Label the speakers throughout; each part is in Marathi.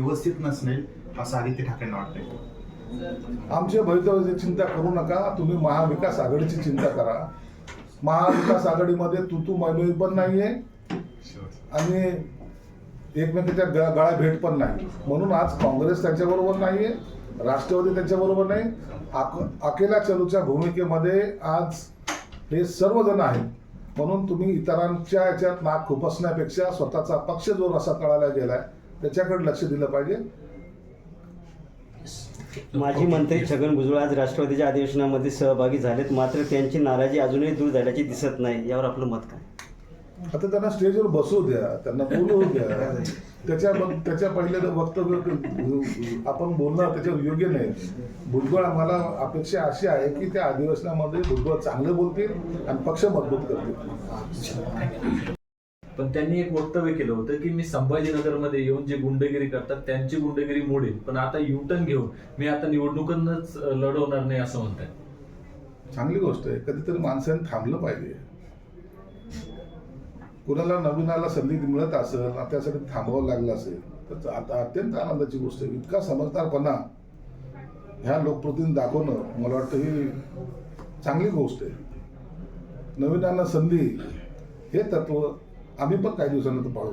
Speaker 1: व्यवस्थित नसणे असं आदित्य ठाकरेंना वाटतंय.
Speaker 2: आमच्या भवितव्याची चिंता करू नका. तुम्ही महाविकास आघाडीची चिंता करा. महाविकास आघाडीमध्ये तू तू मैलोई पण नाहीये आणि एकमेकांच्या ग- गळा भेट पण नाही. म्हणून आज काँग्रेस त्यांच्याबरोबर नाहीये राष्ट्रवादी त्यांच्याबरोबर नाही. अकेला चलूच्या भूमिकेमध्ये आज हे सर्वजण आहेत. म्हणून तुम्ही इतरांच्या याच्यात नाक खुपसण्यापेक्षा स्वतःचा पक्ष जो असा कळायला गेलाय. त्याच्याकडे लक्ष दिलं पाहिजे.
Speaker 3: माजी मंत्री छगन भुजबळ आज राष्ट्रवादीच्या अधिवेशनामध्ये सहभागी झालेत. मात्र त्यांची नाराजी अजूनही दूर झाल्याची दिसत नाही. यावर आपलं मत काय?
Speaker 2: आता त्यांना स्टेजवर बसवू द्या. त्यांना बोलवू द्या. त्याच्या त्याच्या पहिले वक्तव्य आपण बोलणं त्याच्यावर योग्य नाही. भुजबळ आम्हाला अपेक्षा अशी आहे की त्या अधिवेशनामध्ये भुजबळ चांगले बोलतील आणि पक्ष मजबूत करतील.
Speaker 4: पण त्यांनी एक वक्तव्य केलं होतं की मी संभाजीनगरमध्ये येऊन जे गुंडगिरी करतात त्यांची गुंडगिरी मोडेल पण आता युटर्न घेऊन मी आता निवडणुकांनाच लढवणार नाही असं म्हणतात
Speaker 2: चांगली गोष्ट आहे. कधीतरी माणसाने थांबलं पाहिजे. कुणाला नवीनाला संधी मिळत असेल त्यासाठी थांबावं लागलं असेल तर आता अत्यंत आनंदाची गोष्ट आहे. इतका समजदारपणा ह्या लोकप्रतिनिधी दाखवणं मला वाटतं ही चांगली गोष्ट आहे. नवीनांना संधी हे तत्व आम्ही पण काही दिवसानंतर पाळू.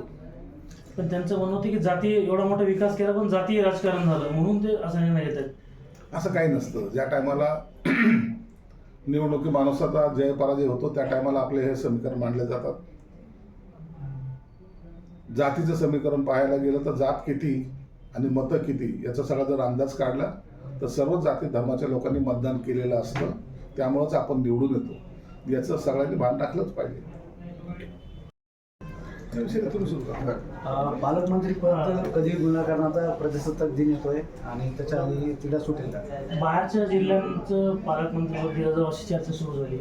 Speaker 5: पण त्यांचं म्हणणं होतं की जाती एवढा मोठा विकास केला पण जातीय राजकारण झालं. म्हणून ते असा निर्णय घेत आहेत
Speaker 2: असं काही नसतं. ज्या टायमाला निवडणुकी माणसाचा जय पराजय होतो त्या टायमाला आपले हे समीकरण मांडले जातात. जातीचं समीकरण पाहायला गेलं तर जात किती आणि मतं किती याचा सगळा जर अंदाज काढला तर सर्व जाती धर्माच्या लोकांनी मतदान केलेलं असतं. त्यामुळंच आपण निवडून येतो. याचं सगळ्यांनी भान टाकलंच पाहिजे.
Speaker 6: पालकमंत्री पद कधी गुन्हेगारांचा प्रजासत्ताक दिन येतोय आणि त्याच्या आधी तिला सुटेल?
Speaker 5: बाहेरच्या जिल्ह्यांचं पालकमंत्रीपद दिलं जाऊ अशी चर्चा सुरू झाली.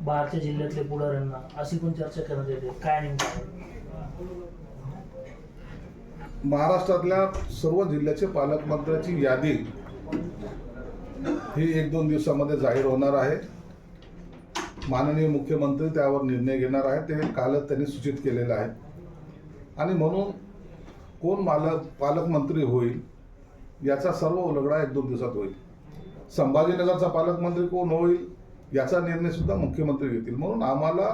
Speaker 5: बाहेरच्या जिल्ह्यातले पुढाऱ्यांना अशी पण चर्चा करण्यात येते. काय नेमकं?
Speaker 2: महाराष्ट्रातल्या सर्व जिल्ह्याचे पालकमंत्र्याची यादी ही एक दोन दिवसामध्ये जाहीर होणार आहे. माननीय मुख्यमंत्री त्यावर निर्णय घेणार आहेत. ते कालच त्यांनी सूचित केलेलं आहे. आणि म्हणून कोण मालक पालकमंत्री होईल याचा सर्व उलगडा एक दोन दिवसात होईल. संभाजीनगरचा पालकमंत्री कोण होईल याचा निर्णयसुद्धा मुख्यमंत्री घेतील. म्हणून आम्हाला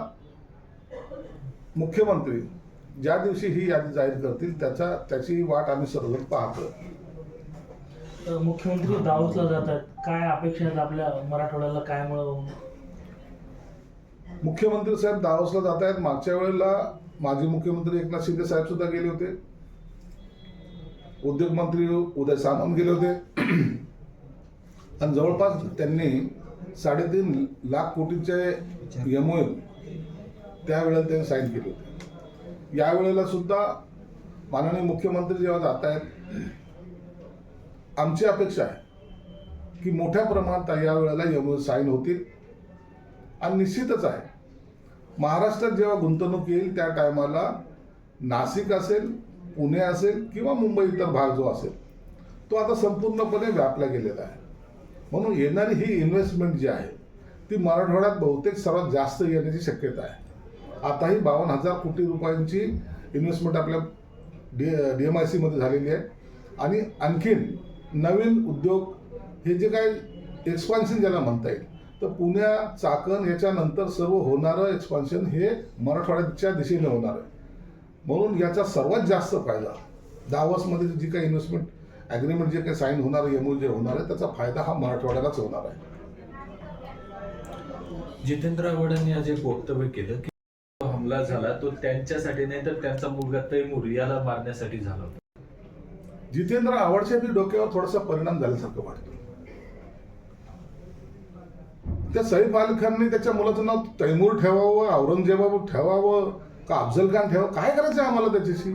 Speaker 2: मुख्यमंत्री ज्या दिवशी ही यादी जाहीर करतील त्याचा त्याची वाट आम्ही सर्वजण पाहतो.
Speaker 5: तर मुख्यमंत्री दाऊदला जात आहेत काय अपेक्षा आहेत आपल्या मराठवाड्याला? काय मिळवून
Speaker 2: मुख्यमंत्री साहेब दावसला जात आहेत. मागच्या वेळेला माजी मुख्यमंत्री एकनाथ शिंदे साहेब सुद्धा गेले होते. उद्योग मंत्री उदय सामंत गेले होते. आणि जवळपास त्यांनी साडेतीन लाख कोटीचे एमओ त्यावेळेला त्यांनी साईन केले होते. यावेळेला सुद्धा माननीय मुख्यमंत्री जेव्हा जात आहेत आमची अपेक्षा आहे की मोठ्या प्रमाणात यावेळेला एमओ साईन होतील. हा निश्चितच आहे. महाराष्ट्रात जेव्हा गुंतवणूक येईल त्या टायमाला नाशिक असेल पुणे असेल किंवा मुंबई इतर भाग जो असेल तो आता संपूर्णपणे व्यापला गेलेला आहे. म्हणून येणारी ही इन्व्हेस्टमेंट जी आहे ती मराठवाड्यात बहुतेक सर्वात जास्त येण्याची शक्यता आहे. आताही बावन्न हजार कोटी रुपयांची इन्व्हेस्टमेंट आपल्या डी डी एम आय सीमध्ये झालेली आहे. आणि आणखीन नवीन उद्योग हे जे काय एक्सपान्शन ज्याला म्हणता येईल तर पुण्या चाकण याच्यानंतर सर्व होणारं एक्सपान्शन हे मराठवाड्याच्या दिशेने होणार आहे. म्हणून याचा सर्वात जास्त फायदा दावसमध्ये जी काही इन्व्हेस्टमेंट ॲग्रीमेंट जे काही साईन होणार आहे एमओ जे होणार आहे त्याचा फायदा हा मराठवाड्यालाच होणार आहे.
Speaker 4: जितेंद्र आव्हाडांनी आज एक वक्तव्य केलं की हमला झाला तो त्यांच्यासाठी नाही तर त्यांचा मुलगा तैमूर याला मारण्यासाठी झाला होता.
Speaker 2: जितेंद्र आवडच्या बी डोक्यावर थोडासा परिणाम झाल्यासारखं वाटतं. त्या सैफ अली खानने त्याच्या मुलाचं नाव तैमूर ठेवावं औरंगजेबाबू ठेवावं का अफजल खान ठेवावं? काय करायचं आहे आम्हाला त्याच्याशी?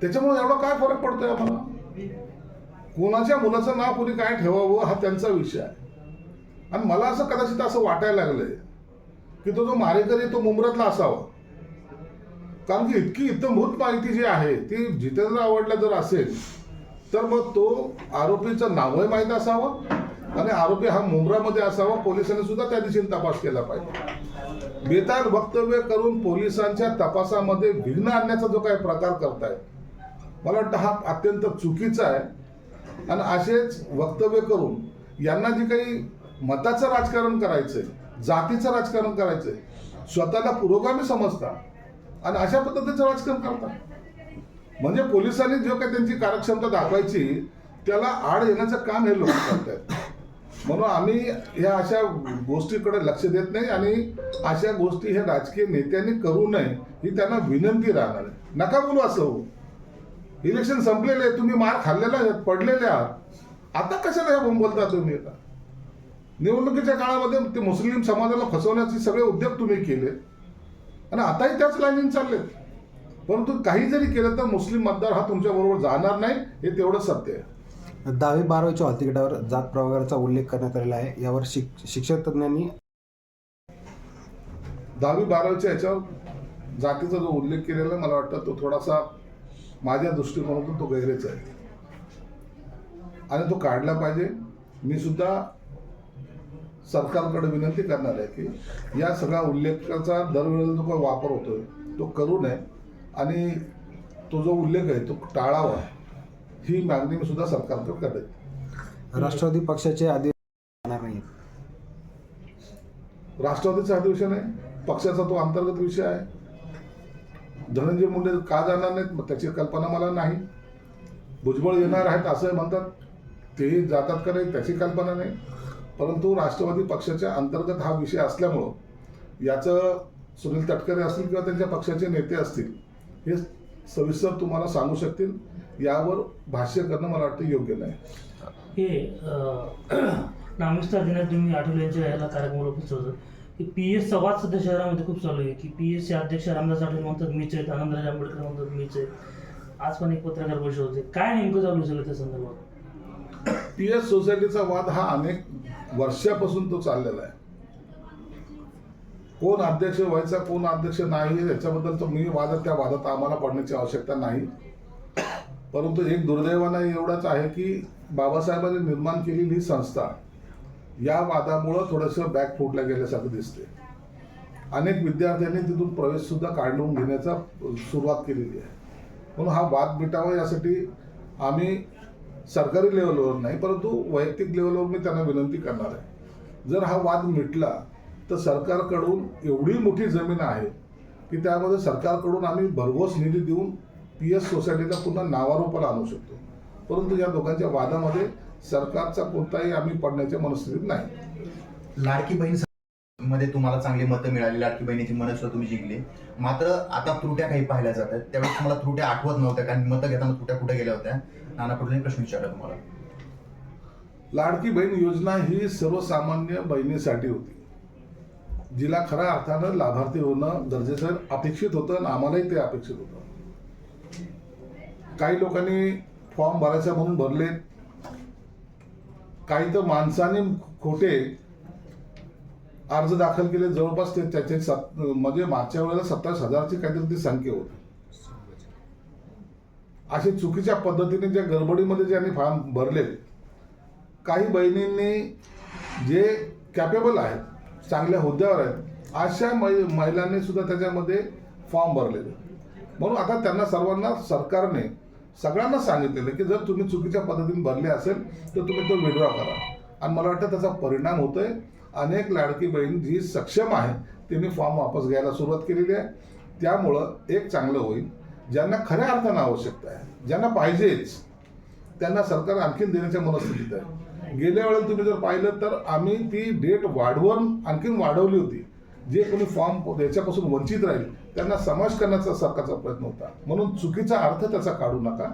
Speaker 2: त्याच्यामुळे एवढा काय फरक पडतोय आम्हाला? कोणाच्या मुलाचं नाव कोणी काय ठेवावं हा त्यांचा विषय आहे. आणि मला असं कदाचित असं वाटायला लागलंय की तो जो मारेकरी तो मुंबरातला असावा. कारण की इतकी इतंभूत माहिती जी आहे ती जितेंद्र आवडला जर असेल तर मग तो आरोपीचं नावही माहीत असावं आणि आरोपी हा मुंब्रामध्ये असावा पोलिसांनी सुद्धा त्या दिशेने तपास केला पाहिजे. बेताल वक्तव्य करून पोलिसांच्या तपासामध्ये विघ्न आणण्याचा जो काही प्रकार करतायत मला वाटतं हा अत्यंत चुकीचा आहे. आणि असेच वक्तव्य करून यांना जे काही मताचं राजकारण करायचंय जातीचं राजकारण करायचंय स्वतःला पुरोगामी समजता आणि अशा पद्धतीचं राजकारण करता. म्हणजे पोलिसांनी जो काही त्यांची कार्यक्षमता दाखवायची त्याला आड येण्याचं काम हे लोक करतायत. म्हणून आम्ही ह्या अशा गोष्टीकडे लक्ष देत नाही आणि अशा गोष्टी ह्या राजकीय नेत्यांनी करू नये ही त्यांना विनंती राहणार आहे. नका बोलू असं हो. इलेक्शन संपलेले आहे, तुम्ही मार खाल्लेला आहे पडलेले आहात. आता कशाला ह्या बोलता तुम्ही आता? निवडणुकीच्या काळामध्ये ते मुस्लिम समाजाला फसवण्याचे सगळे उद्योग तुम्ही केले. आणि आताही त्याच लाईनीन चाललेत. परंतु काही जरी केलं तर मुस्लिम मतदार हा तुमच्याबरोबर जाणार नाही हे तेवढं सत्य आहे.
Speaker 7: दहावी बारावीच्या हॉल तिकिटावर जात प्रवर्गाचा उल्लेख करण्यात आलेला आहे. यावर शिक शिक्षक तज्ज्ञांनी
Speaker 2: दहावी बारावीच्या याच्यावर जातीचा जो उल्लेख केलेला आहे मला वाटतं तो थोडासा माझ्या दृष्टिकोनातून तो गैरेच आहे. आणि तो काढला पाहिजे. मी सुद्धा सरकारकडे विनंती करणार आहे की या सगळ्या उल्लेखाचा दरवेळेला जो काही वापर होतोय तो करू नये. आणि तो जो उल्लेख आहे तो टाळावा. ही मागणी मी सुद्धा सरकारकडे करेन
Speaker 7: राष्ट्रवादी पक्षाचे अधिवेशन जाणार नाहीत.
Speaker 2: राष्ट्रवादीचं अधिवेशन आहे. पक्षाचा तो अंतर्गत विषय आहे. धनंजय मुंडे का जाणार नाहीत? त्याची कल्पना मला नाही. भुजबळ येणार आहेत असं म्हणतात. तेही जातात का नाही? त्याची कल्पना नाही. परंतु राष्ट्रवादी पक्षाच्या अंतर्गत हा विषय असल्यामुळं याचं सुनील तटकरे असतील किंवा त्यांच्या पक्षाचे नेते असतील हे सविस्तर तुम्हाला सांगू शकतील. यावर भाष्य करणं मला वाटतं योग्य नाही.
Speaker 5: हे नागरिकता दिनात तुम्ही आठवले यांच्या याला कार्यक्रमाला उपस्थित होतं. की पी एस संवाद सध्या शहरामध्ये खूप चालू आहे. की पी एस चे अध्यक्ष रामदास आठवले म्हणतात मीच आहेत. आनंदराज आंबेडकर म्हणतात मीच आहे आज पण एक पत्रकार परिषद होते. काय नेमकं चालू झालं त्या संदर्भात?
Speaker 2: पी एस सोसायटीचा वाद हा अनेक वर्षापासून तो चाललेला आहे. कोण अध्यक्ष व्हायचा कोण अध्यक्ष नाही याच्याबद्दल तर मी वादात त्या वादात आम्हाला पडण्याची आवश्यकता नाही. परंतु एक दुर्दैवानं एवढंच आहे की बाबासाहेबांनी निर्माण केलेली ही संस्था या वादामुळं थोडंसं बॅक फुटल्या गेल्यासारखं दिसते अनेक विद्यार्थ्यांनी तिथून प्रवेशसुद्धा काढून घेण्याचा सुरुवात केलेली आहे. म्हणून हा वाद मिटावा यासाठी आम्ही सरकारी लेवलवर नाही परंतु वैयक्तिक लेवलवर मी त्यांना विनंती करणार आहे. जर हा वाद मिटला तर सरकारकडून एवढी मोठी जमीन आहे की त्यामध्ये सरकारकडून आम्ही भरघोस निधी देऊन पी एस सोसायटीला पुन्हा नावारूपाला आणू शकतो. परंतु या दोघांच्या वादामध्ये सरकारचा कोणताही आम्ही पडण्याच्या मनस्थितीत नाही.
Speaker 1: लाडकी बहीणमध्ये तुम्हाला चांगली मतं मिळाली लाडकी बहिणीची मनं सुद्धा तुम्ही जिंकली. मात्र आता त्रुट्या काही पाहिल्या जात आहेत. त्यावेळेस तुम्हाला त्रुट्या आठवत नव्हत्या कारण मतं घेताना त्रुट्या कुठे गेल्या होत्या? नाना पटोले प्रश्न विचारला तुम्हाला.
Speaker 2: लाडकी बहीण योजना ही सर्वसामान्य बहिणीसाठी होती. जिला खऱ्या अर्थानं लाभार्थी होणं गरजेचं अपेक्षित होतं आणि आम्हालाही ते अपेक्षित होतं. काही लोकांनी फॉर्म भरायचा म्हणून भरले. काही तर माणसाने खोटे अर्ज दाखल केले. जवळपास ते त्याचे सत म्हणजे मागच्या वेळेला सत्तावीस हजारची काहीतरी ती संख्या होती. अशी चुकीच्या पद्धतीने ज्या गडबडीमध्ये ज्यांनी फॉर्म भरले काही बहिणींनी जे कॅपेबल आहेत चांगल्या हुद्द्यावर आहेत अशा मै महिलांनी सुद्धा त्याच्यामध्ये फॉर्म भरलेले. म्हणून आता त्यांना सर्वांना सरकारने सगळ्यांना सांगितलेलं की जर तुम्ही चुकीच्या पद्धतीने भरले असेल तर तुम्ही तो विड्रॉ करा. आणि मला वाटतं त्याचा परिणाम होतोय. अनेक लाडकी बहीण जी सक्षम आहे त्यांनी फॉर्म वापस घ्यायला सुरुवात केलेली आहे. त्यामुळं एक चांगलं होईल. ज्यांना खऱ्या अर्थानं आवश्यकता आहे ज्यांना पाहिजेच त्यांना सरकार आणखीन देण्याच्या मनस्थितीत आहे. गेल्या वेळेला तुम्ही जर पाहिलं तर आम्ही ती डेट वाढवून आणखीन वाढवली होती. जे कोणी फॉर्म याच्यापासून वंचित राहील त्यांना समावेश करण्याचा सरकारचा प्रयत्न होता. म्हणून चुकीचा अर्थ त्याचा काढू नका.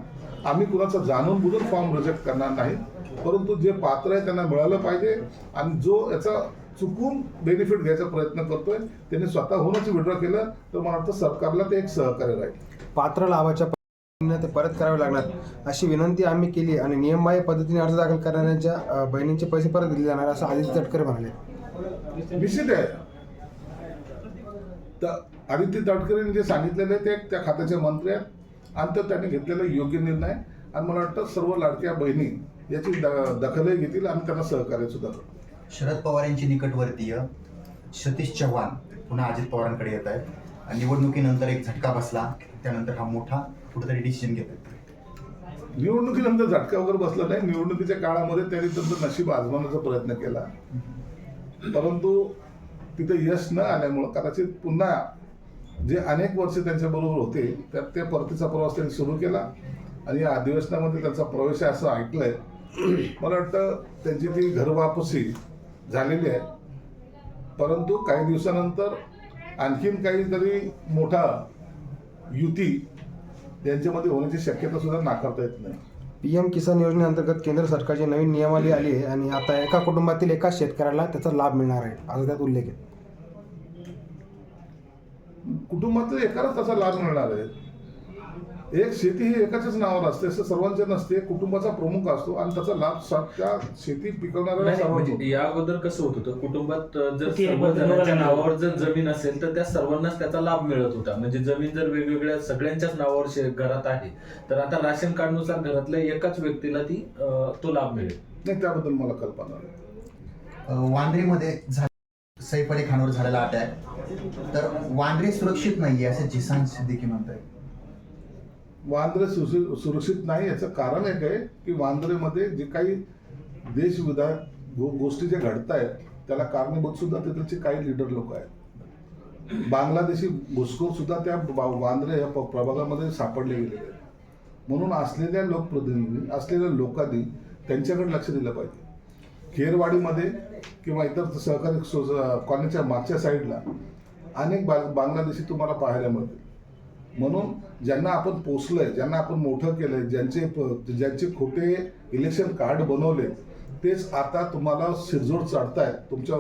Speaker 2: आम्ही कुणाचा जाणून बुजून फॉर्म रिजेक्ट करणार नाही. परंतु जे पात्र आहे त्यांना मिळालं पाहिजे आणि जो याचा चुकून बेनिफिट घ्यायचा प्रयत्न करतोय त्यांनी स्वतःहूनच विड्रॉ केलं तर मला वाटतं सरकारला ते एक सहकार्य राहील.
Speaker 7: पात्र पद्धतीने ते परत करावे लागणार. अशी विनंती आम्ही केली आणि नियमबाह्य पद्धतीने अर्ज दाखल करणाऱ्यांच्या बहिणींचे पैसे परत दिले जाणार असं आदित्य तटकरे म्हणाले.
Speaker 2: निश्चित आहे. आदित्य तटकरेंनी जे सांगितलेलं आहे ते त्या खात्याचे मंत्री आहेत. आणि तर त्यांनी घेतलेला योग्य निर्णय. आणि मला वाटतं सर्व लाडक्या बहिणी याची द- दखलही घेतील आणि त्यांना सहकार्य सुद्धा
Speaker 1: शरद पवार यांची निकटवर्तीय सतीश चव्हाण पुन्हा अजित पवारांकडे येत आहेत. आणि निवडणुकीनंतर एक झटका बसला. त्यानंतर हा मोठा कुठेतरी डिसिजन घेत आहेत.
Speaker 2: निवडणुकीनंतर झटका वगैरे बसला नाही. निवडणुकीच्या काळामध्ये त्यांनी त्यांचं नशीब आजमावण्याचा प्रयत्न केला. परंतु तिथे यश न आल्यामुळं कदाचित पुन्हा जे अनेक वर्ष त्यांच्याबरोबर होते तर ते परतीचा प्रवास त्यांनी सुरू केला. आणि या अधिवेशनामध्ये त्यांचा प्रवेश आहे असं ऐकलंय. मला वाटतं त्यांची ती घरवापसी झालेली आहे. परंतु काही दिवसानंतर आणखीन काहीतरी मोठा युती यांच्यामध्ये होण्याची शक्यता सुद्धा नाकारता येत नाही.
Speaker 7: पी एम किसान योजनेअंतर्गत केंद्र सरकारची नवीन नियमावली आली आहे आणि आता एका कुटुंबातील एका शेतकऱ्याला त्याचा लाभ मिळणार आहे असं त्यात उल्लेख आहे.
Speaker 2: कुटुंबात एकालाच त्याचा लाभ मिळणार आहे. एक शेती ही एकाच्याच नावावर असते असं सर्वांच्या नसते कुटुंबाचा प्रमुख असतो आणि त्याचा लाभ त्या शेती पिकवणाऱ्या.
Speaker 4: म्हणजे या अगोदर कसं होत होतं कुटुंबात जर
Speaker 5: ते
Speaker 4: सर्व
Speaker 5: बदल
Speaker 4: जणांच्या
Speaker 5: वगैरे
Speaker 4: नावावर जर जमीन असेल तर त्या सर्वांनाच त्याचा लाभ मिळत होता. म्हणजे जमीन जर वेगवेगळ्या सगळ्यांच्याच नावावर शे- घरात आहे तर आता राशन कार्डनुसार घरातल्या एकाच व्यक्तीला ती तो लाभ मिळेल.
Speaker 2: नाही त्याबद्दल मला कल्पना
Speaker 1: वांद्रेमध्ये झाले सैफ अली खानवर झालेला अटॅक. तर वांद्रे सुरक्षित नाहीये असं जिसान सिद्दीकी म्हणतोय.
Speaker 2: वांद्रे सुरक्षित सुरक्षित नाही याचं कारण एक आहे की वांद्रेमध्ये जे काही देशविधायक गो गोष्टी ज्या घडत आहेत त्याला कारणीभूत सुद्धा तिथलचे काही लिडर लोक आहेत. बांगलादेशी घुसखोर सुद्धा त्या बा- वांद्रे या प- प्रभागामध्ये सापडले गेलेले आहेत. म्हणून असलेल्या लोकप्रतिनिधी असलेल्या लोकांनी त्यांच्याकडे लक्ष दिलं पाहिजे. खेरवाडीमध्ये किंवा इतर सहकारी सो कॉलनीच्या मागच्या साईडला अनेक बा बांगलादेशी तुम्हाला पाहायला मिळतील. म्हणून ज्यांना आपण पोचलोय ज्यांना आपण मोठं केलंय ज्यांचे प- ज्यांचे खोटे इलेक्शन कार्ड बनवले तेच आता तुम्हाला शिरजोड चढतायत तुमच्या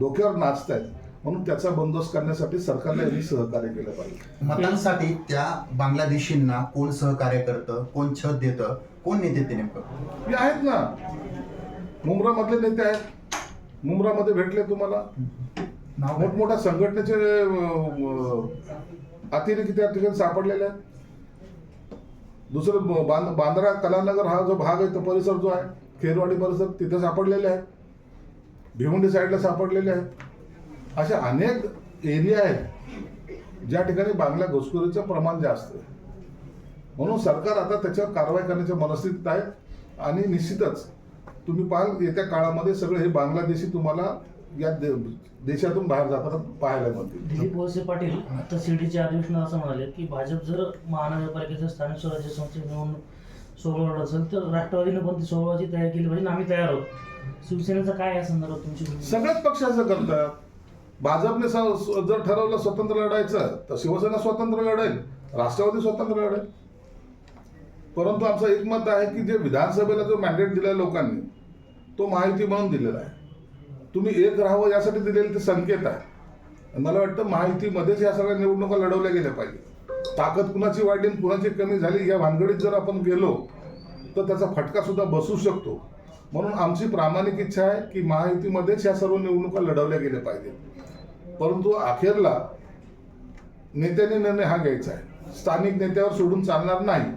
Speaker 2: डोक्यावर नाचतायत. म्हणून त्याचा बंदोबस्त करण्यासाठी सरकारला यांनी सहकार्य केलं पाहिजे.
Speaker 1: मतांसाठी त्या बांगलादेशींना कोण सहकार्य करतं कोण छत देतं कोण नेते ते नेमकं?
Speaker 2: हे आहेत ना. मुंब्रामधले नेते आहेत. मुंब्रामध्ये भेटले तुम्हाला? मोठमोठ्या संघटनेचे अतिरेकी त्या ठिकाणी सापडलेले आहेत. दुसरं बांद बांद्रा कलानगर हा जो भाग आहे तो परिसर जो आहे खेरवाडी परिसर तिथे सापडलेले आहेत. भिवंडी साईडला सापडलेले आहेत. असे अनेक एरिया आहेत ज्या ठिकाणी बांगला घुसखोरीचं प्रमाण जास्त आहे. म्हणून सरकार आता त्याच्यावर कारवाई करण्याच्या मनस्थितीत आहे आणि निश्चितच तुम्ही पाहाल येत्या काळामध्ये सगळे हे बांगलादेशी तुम्हाला या देशातून बाहेर जाताना पाहायला मिळतील.
Speaker 5: दिलीप वळसे पाटील आता शिर्डीच्या अधिवेशनात असं म्हणाले की भाजप जर महानगरपालिकेच्या स्थानिक स्वराज्य संस्थेची निवडणूक सोहळा असेल तर राष्ट्रवादीनं पण ती सोहळ्याची तयारी केली पाहिजे आम्ही तयार आहोत. शिवसेनेचं काय या संदर्भात तुमची?
Speaker 2: सगळ्याच पक्ष असं करतात. भाजपने जर ठरवलं स्वतंत्र लढायचं तर शिवसेना स्वतंत्र लढेल राष्ट्रवादी स्वतंत्र लढेल. परंतु आमचं एक मत आहे की जे विधानसभेला जो मॅन्डेट दिलाय लोकांनी तो माहिती म्हणून दिलेला आहे. तुम्ही एक राहावं यासाठी दिलेले ते संकेत आहे. मला वाटतं माहितीमध्येच या सगळ्या निवडणुका लढवल्या गेल्या पाहिजे. ताकद कुणाची वाढली आणि कुणाची कमी झाली या भानगडीत जर आपण गेलो तर त्याचा फटका सुद्धा बसू शकतो. म्हणून आमची प्रामाणिक इच्छा आहे की महायुतीमध्येच या सर्व निवडणुका लढवल्या गेल्या पाहिजेत परंतु अखेरला नेत्याने निर्णय हा घ्यायचा आहे. स्थानिक नेत्यावर सोडून चालणार नाही.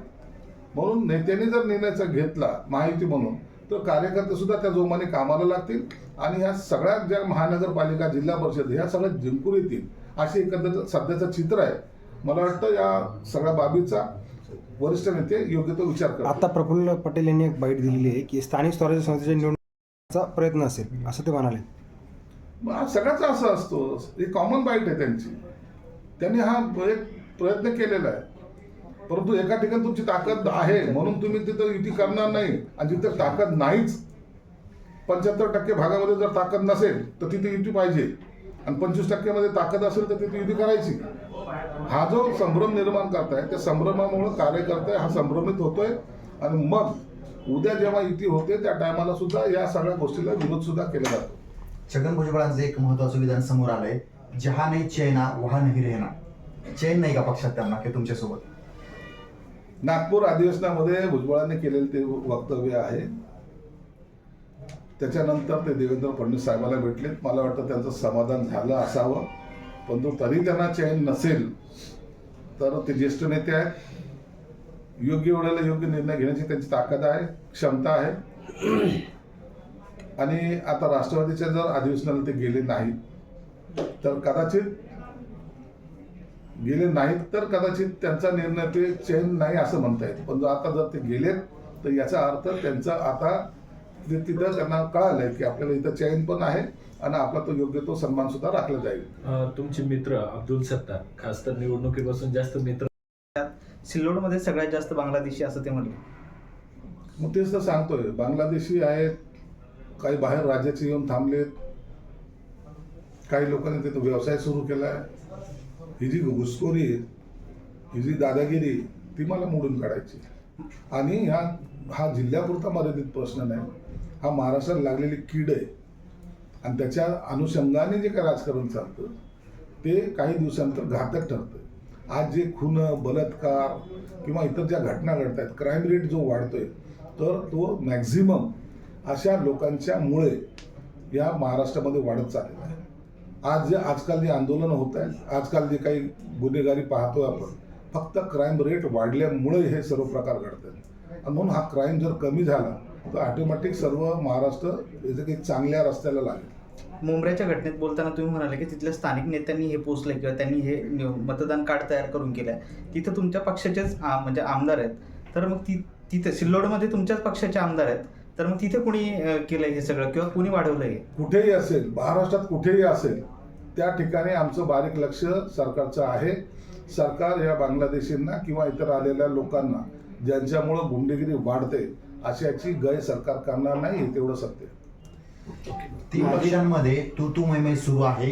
Speaker 2: म्हणून नेत्याने जर निर्णयाचा घेतला माहिती म्हणून तर कार्यकर्ते सुद्धा त्या जोमाने कामाला लागतील आणि ह्या सगळ्या ज्या महानगरपालिका जिल्हा परिषद ह्या सगळ्या जिंकून येतील अशी एकंदर सध्याचं चित्र आहे. मला वाटतं या सगळ्या बाबीचा वरिष्ठ नेते योग्य तो विचार करतात
Speaker 7: आता प्रफुल्ल पटेल यांनी एक बाईट दिलेली आहे की स्थानिक स्वराज्य संस्थेच्या निवडणुकीचा प्रयत्न असेल असं ते म्हणाले.
Speaker 2: मग सगळ्याचा असं असतो. ही कॉमन बाईट आहे त्यांची. त्यांनी हा एक प्रयत्न केलेला आहे. परंतु एका ठिकाणी तुमची ताकद आहे म्हणून तुम्ही तिथं युती करणार नाही. आणि जिथं ताकद नाहीच पंच्याहत्तर टक्के भागामध्ये जर ताकद नसेल तर तिथे युती पाहिजे. आणि पंचवीस टक्क्यामध्ये ताकद असेल तर तिथे युती करायची. हा जो संभ्रम निर्माण करताय त्या संभ्रमामुळे कार्यकर्ते हा संभ्रमित होतोय. आणि मग उद्या जेव्हा युती होते त्या टायमाला सुद्धा या सगळ्या गोष्टीला विरोध सुद्धा केला जातो.
Speaker 1: छगन भुजबळांचं एक महत्वाचं विधान समोर आलंय जहा नाही चैना वहा नाही रेना चैन नाही का पक्षात त्यांना की तुमच्यासोबत?
Speaker 2: नागपूर अधिवेशनामध्ये भुजबळांनी केलेलं ते वक्तव्य आहे. त्याच्यानंतर ते देवेंद्र फडणवीस साहेबांना भेटलेत. मला वाटतं त्यांचं समाधान झालं असावं. परंतु तरी त्यांना चैन नसेल तर ते ज्येष्ठ नेते आहेत. योग्य वेळेला योग्य निर्णय घेण्याची त्यांची ताकद आहे क्षमता आहे. आणि आता राष्ट्रवादीच्या जर अधिवेशनाला ते गेले नाही तर कदाचित गेले नाहीत तर कदाचित त्यांचा निर्णय ते चेंज नाही असं म्हणता येत. पण जर आता जर ते गेलेत तर याचा अर्थ त्यांचा आता ते तिथं त्यांना कळालंय की आपल्याला इथं चैन पण आहे आणि आपला तो योग्य तो सन्मान सुद्धा राखला जाईल.
Speaker 4: तुमचे मित्र अब्दुल सत्तार खास तर निवडणुकीपासून जास्त मित्र
Speaker 8: सिल्लोडमध्ये सगळ्यात जास्त बांगलादेशी असं ते म्हणले.
Speaker 2: मग तेच तर सांगतोय बांगलादेशी आहेत काही बाहेर राज्याचे येऊन थांबलेत. काही लोकांनी तिथं व्यवसाय सुरू केलाय. ही जी घुसखोरी आहे ही जी दादागिरी ती मला मोडून काढायची. आणि ह्या हा जिल्ह्यापुरता मर्यादित प्रश्न नाही. हा महाराष्ट्रात लागलेली कीड आहे. आणि त्याच्या अनुषंगाने जे काय राजकारण चालतं ते काही दिवसानंतर घातक ठरतं आज जे खून बलात्कार किंवा इतर ज्या घटना घडत आहेत क्राईम रेट जो वाढतोय तर तो मॅक्झिमम अशा लोकांच्यामुळे या महाराष्ट्रामध्ये वाढत चाललेला आहे. आज जे आजकाल जे आंदोलनं होत आहेत आजकाल जे काही गुन्हेगारी पाहतोय आपण फक्त क्राईम रेट वाढल्यामुळे हे सर्व प्रकार घडतात. आणि म्हणून हा क्राईम जर कमी झाला तर ऑटोमॅटिक सर्व महाराष्ट्र याचं काही चांगल्या रस्त्याला लागेल.
Speaker 8: मुंबईच्या घटनेत बोलताना तुम्ही म्हणाले की तिथल्या स्थानिक नेत्यांनी हे पोचले किंवा त्यांनी हे मतदान कार्ड तयार करून केलं आहे तिथं तुमच्या पक्षाचेच म्हणजे आमदार आहेत. तर मग ती तिथे सिल्लोडमध्ये तुमच्याच पक्षाचे आमदार आहेत. तर मग तिथे कुणी केलंय हे सगळं? किंवा कुणी वाढवलं हे
Speaker 2: कुठेही असेल महाराष्ट्रात कुठेही असेल त्या ठिकाणी आमचं बारीक लक्ष सरकारचं आहे. सरकार या बांगलादेशींना किंवा इतर आलेल्या लोकांना ज्यांच्यामुळं गुंडेगिरी वाढते अशाची गय सरकार करणार नाही हे तेवढं सत्य.
Speaker 1: तीन पक्षांमध्ये तू तू मैमै सुरू आहे.